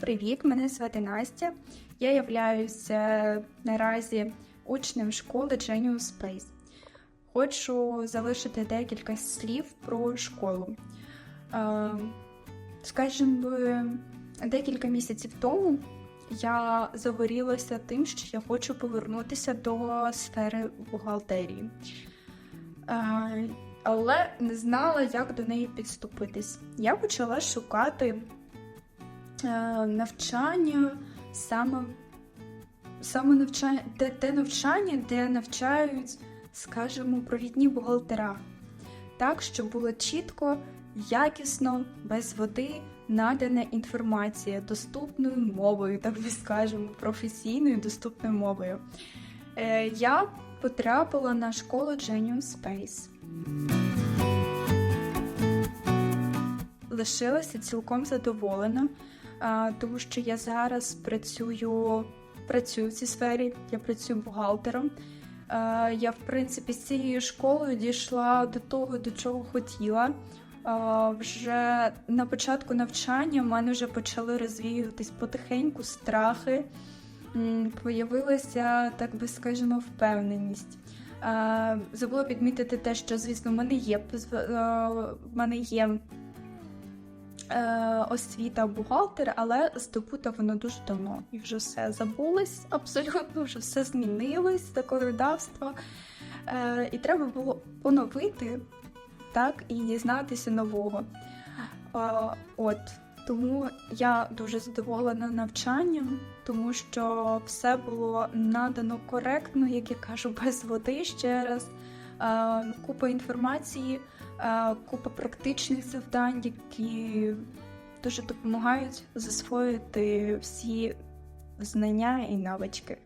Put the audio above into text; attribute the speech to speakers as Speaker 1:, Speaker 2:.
Speaker 1: привіт! Мене звати Настя. Я являюся наразі учнем школи Genius Space. Хочу залишити декілька слів про школу. Е, Скажімо, декілька місяців тому я загорілася тим, що я хочу повернутися до сфери бухгалтерії. Е, Але не знала, як до неї підступитись. Я почала шукати е, навчання саме, саме навчання, те, те навчання, де навчають, скажімо, провідні бухгалтера. Так, щоб було чітко, якісно, без води надана інформація доступною мовою, так би скажемо, професійною доступною мовою. Е, я потрапила на школу Genius Space. Лишилася цілком задоволена, тому що я зараз працюю, працюю в цій сфері, я працюю бухгалтером. Я, в принципі, з цією школою дійшла до того, до чого хотіла. Вже на початку навчання в мене вже почали розвіюватись потихеньку страхи, появилася, так би скажемо, впевненість. Забула підмітити те, що, звісно, в мене є в мене є е, освіта бухгалтер, але здобута воно дуже давно. І вже все забулось, абсолютно вже все змінилось, законодавство. Е, І треба було поновити так і дізнатися нового. Е, От тому я дуже задоволена навчанням, тому що все було надано коректно, як я кажу, без води ще раз. Е, Купа інформації, е, купа практичних завдань, які дуже допомагають засвоїти всі знання і навички.